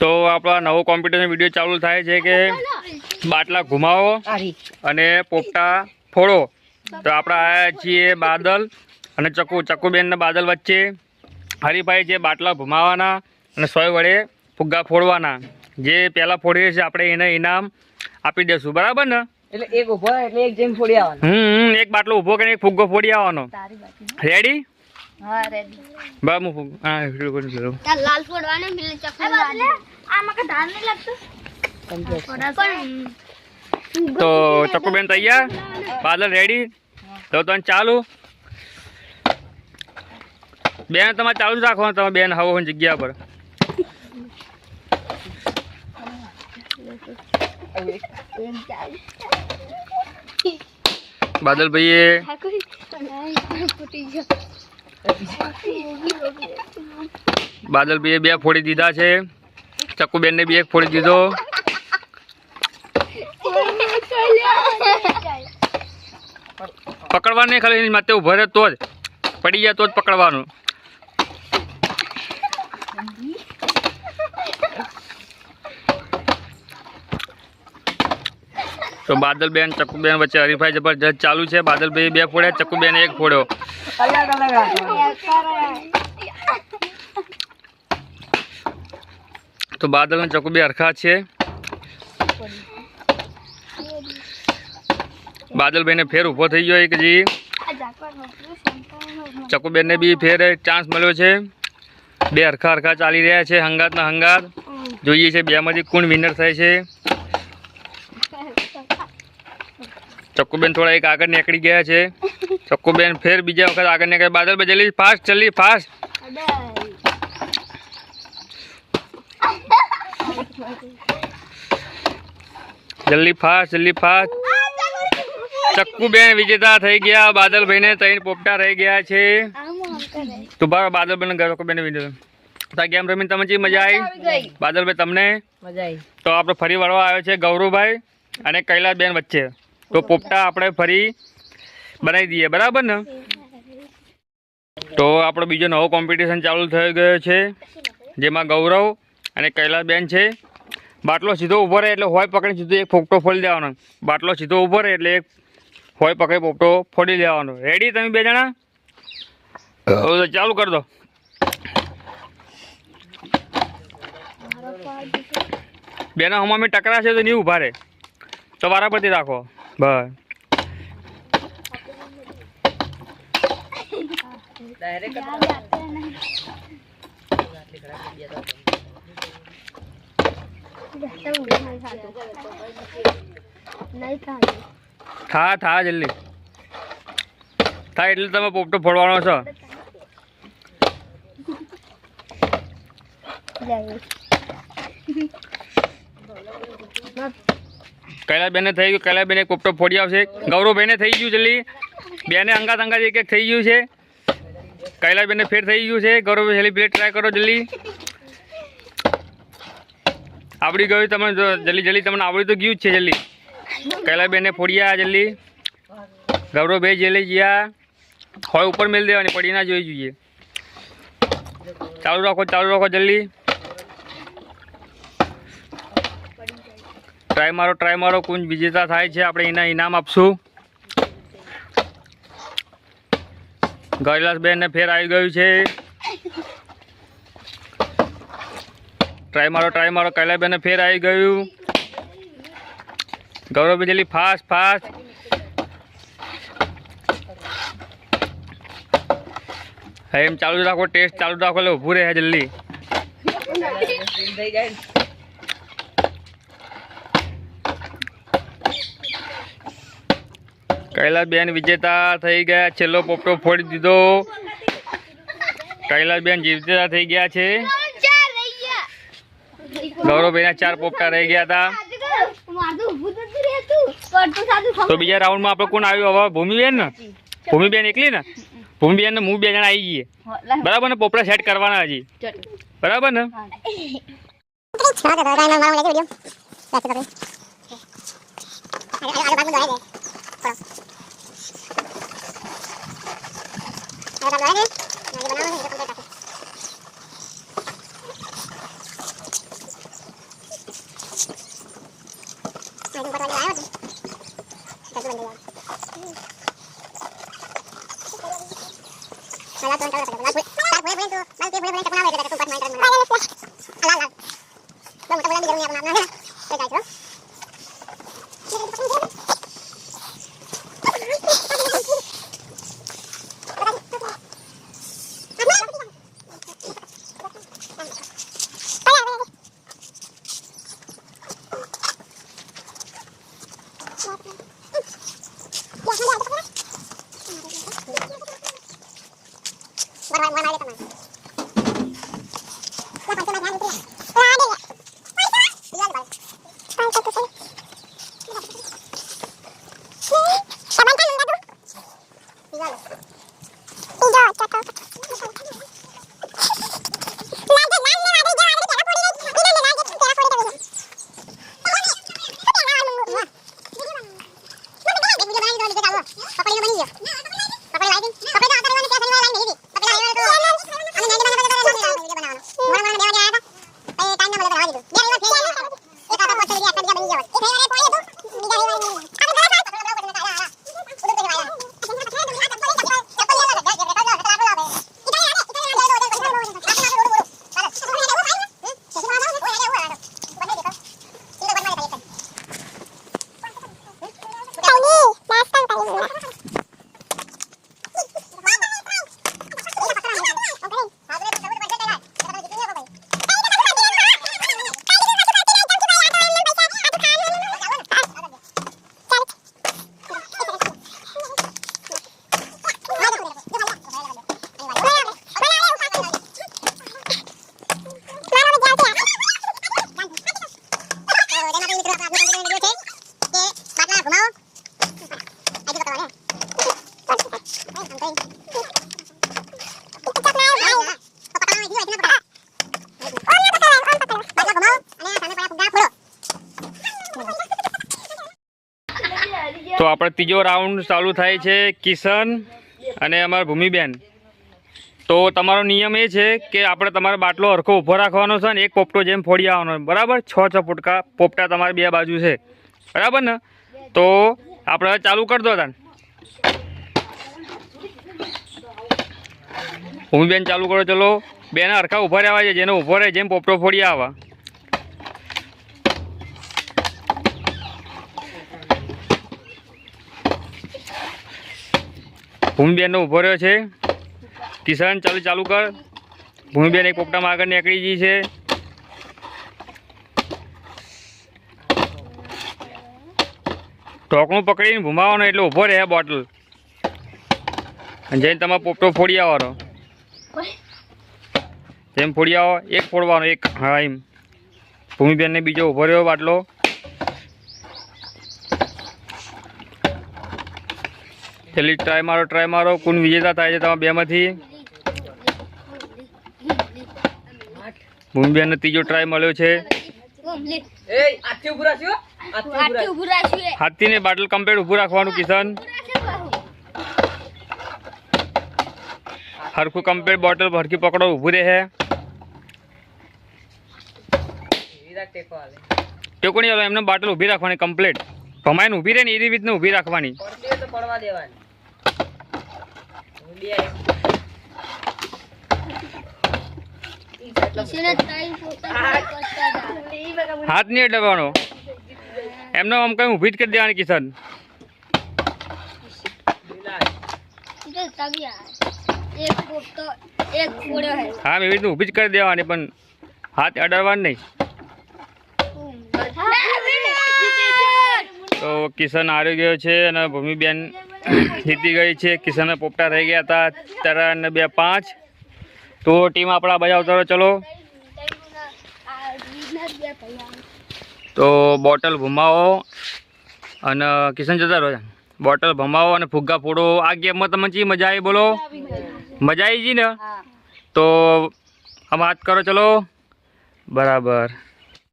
તો આપણા નવો કોમ્પ્યુટરનો વીડિયો ચાલુ થાય છે કે બાટલા ઘુમાવો અને પોપટા ફોડો. તો આપણે આવ્યા છીએ બાદલ અને ચકુ ચકુબેન ને બાદલ વચ્ચે. હરીફાઈ છે બાટલા ઘુમાવાના અને સોય વડે ફુગ્ગા ફોડવાના. જે પહેલાં ફોડીએ છીએ આપણે એને ઇનામ આપી દઈશું બરાબર ને? એટલે એક ઊભો એટલે એક જેમ ફોડી આવવાનો. હમ હમ, એક બાટલો ઊભો કરીને એક ફુગ્ગો ફોડી આવવાનો. રેડી હા રેડી બા હું ફુગ્ગો હા વીડિયો કરી લાલ ફોડવાનો પેલે ચકુ આમાં કે ધાર નહીં લાગતું? તો ચકુબેન તૈયાર? પાર્લર રેડી તો તમે ચાલુ? બેન તમારે ચાલુ જ રાખવાનું તમે બેન હવો જગ્યા પર. બાદલભાઈએ બાદલભાઈએ બે ફોડી દીધા છે. ચકુબેનને બી એક ફોડી દીધો. પકડવાનું ખાલી એની માથે ઊભો રહે તો જ. પડી જાય તો જ પકડવાનું. તો બાદલબેન, ચકુબેન વચ્ચે હરીફાઈ જબરજસ્ત ચાલુ છે. બાદલભાઈ બે ફોડ્યા, ચકુબેન એક ફોડ્યો. તો બાદલ અને ચકુબે હરખા છે. બાદલભાઈને ફેર ઊભો થઈ ગયો એક જી. ચકુબેનને બી ફેર ચાન્સ મળ્યો છે. બે હરખા હરખા ચાલી રહ્યા છે હંગાતના હંગાત. જોઈએ છે બેમાંથી કોણ વિનર થાય છે. ચક્કુબેન થોડા એક આગળ નીકળી ગયા છે. ચક્કુબેન ફેર બીજા વખત આગળ નીકળ્યા. બાદલભાઈ જલ્દી ફાસ્ટ જલ્દી ફાસ્ટ જલ્દી ફાસ્ટ જલ્દી ફાસ્ટ. ચક્કુબેન વિજેતા થઈ ગયા બાદલભાઈને ત્રણ પોપટા રહી ગયા છે. તો ભાઈ બાદલભાઈ ને ચક્કુબેન વિજેતા. ગેમ રમીને તમે જે મજા આવી બાદલભાઈ તમને? તો આપણે ફરી વળવા આવ્યો છે ગૌરવભાઈ અને કૈલાસબેન વચ્ચે. તો પોપટા આપણે ફરી બનાવી દઈએ બરાબર ને? તો આપણો બીજો નવો કોમ્પિટિશન ચાલુ થઈ ગયો છે જેમાં ગૌરવ અને કૈલાસબેન છે. બાટલો સીધો ઊભો રહે એટલે હોય પકડી સીધો એક પોપટો ફોડી દેવાનો. બાટલો સીધો ઊભો રહે એટલે એક હોય પકડી પોપટો ફોડી દેવાનો. રેડી તમે બે જણા? તો ચાલુ કરી દો. બેના હમણાં ટકરા છે તો નહીં ઊભા રહે. તો વારા પરથી રાખો. બસ. ડાયરેક્ટ થા થા જલ્દી. થાય એટલે તમે પોપટો ફોડવાનો છો. કૈલાસબેને થઈ ગયું, કૈલાસબેને પોપટો ફોડી આવશે. ગૌરવભાઈને થઈ ગયું જલ્દી. બેને અંગાત અંગાત એક એક થઈ ગયું છે. કૈલાસબેને ફેર થઈ ગયું છે. ગૌરવભાઈ જલ્દી પ્લેટ ટ્રાય કરો જલ્દી. આવડી ગયું તમને જલ્દી જલ્દી તમને આવડી તો ગયું છે જલ્દી. કૈલાસબેને ફોડ્યા જલ્દી. ગૌરવભાઈ જલ્દી ગયા હોય ઉપર મેળ દેવાની, પડી ના જોઈ જોઈએ. ચાલુ રાખો ચાલુ રાખો જલ્દી. ટ્રાય મારો ટ્રાય મારો. કુંજ વિજેતા થાય છે. આપણે એના ઇનામ આપશું. કૈલાસબેનને ફેર આવી ગયું છે. ટ્રાય મારો ટ્રાય મારો. કૈલાસબેનને ફેર આવી ગયું. ગૌરવ જલ્દી ફાસ્ટ ફાસ્ટ હા, એમ ચાલુ રાખો ટેસ્ટ ચાલુ રાખો, એટલે ઊભું રહે જલ્દી. કૈલાસબેન વિજેતા થઈ ગયા, છેલ્લો પોપટો ફોડી દીધો. કૈલાસબેન જીવતા થઈ ગયા છે. ગૌરવભાઈના ચાર પોપટા રહી ગયા હતા. તો બીજા રાઉન્ડમાં આપણે કોણ આવ્યું? હવે ભૂમિબેન ને? ભૂમિબેન એકલી ને? ભૂમિબેન ને હું બે જણા આવી ગઈ બરાબર ને? પોપડા સેટ કરવાના હજી. બરાબર ને? Salah tuan kalau tak boleh. Tak boleh boleh tu. Nanti boleh boleh tak pernah ada dekat tempat main kan. તો આપણે ત્રીજો રાઉન્ડ ચાલુ થાય છે કિશન અને અમારા ભૂમિબેન. તો તમારો નિયમ એ છે કે આપણે તમારો બાટલો હરખો ઊભો રાખવાનો છે ને એક પોપટો જેમ ફોડી આવવાનો બરાબર? છ છ પોટકા પોપટા તમારે બે બાજુ છે. બરાબર ને? તો આપણે ચાલુ કરી દો તાન. ભૂમિબેન ચાલુ કરો, ચલો. બેને હરખા ઊભા રહેવા છે જેને ઊભો રહે, જેમ પોપટો ફોડી આવા. ભૂમિબેનનો ઊભો રહ્યો છે. કિસાન ચાલુ ચાલુ કર. ભૂમિબેન એક પોપટામાં આગળ નીકળી ગઈ છે. ટોકણું પકડીને ભૂમાવાનો એટલે ઊભો રહે બોટલ અને જઈને તમારે પોપટો ફોડી આવવાનો. જેમ ફોડી આવો, એક ફોડવાનો, એક હા એમ. ભૂમિબેનને બીજો ઊભો રહ્યો બાટલો. છેલ્લી ટ્રાય મારો ટ્રાય મારો. કોણ વિજેતા થાય છે તમારા બેમાંથી? ભૂમિબેનને ત્રીજો ટ્રાય મળ્યો છે. હાથી ને બાટલ કમ્પ્લેટ ઉભું રાખ્યો. હાથીને બાટલ કમ્પ્લીટ ઊભું રાખવાનું કિશન. હરખું કમ્પ્લેટ બોટલ હરખી પકડો ઊભું રહે. ટેકો નહીં એમને બાટલ ઊભી રાખવાની કમ્પ્લેટ ભમાઈને ઊભી રહે ને એવી રીતને ઊભી રાખવાની. પડવા દેવાની. હાથ નહીં અડવાનો એમને આમ કઈ ઊભી જ કરી દેવાની કિશન. હા એવી રીતે ઊભી જ કરી દેવાની પણ હાથ અડાડવાની નહીં. તો કિશન આવી ગયો છે અને ભૂમિબેન જીતી ગઈ છે. કિશન પોપટા થઈ ગયા હતા. ત્રણ બે પાંચ. તો ટીમ આપણા બજાવતા રહો ચલો. તો બોટલ ભૂમાવો અને કિશન જતા રહો. બોટલ ભમાવો અને ફુગ્ગા ફોડો. આ ગેમમાં તમને ચી મજા આવી? બોલો. મજા આવી જી ને? તો આમ વાત કરો. ચલો. બરાબર.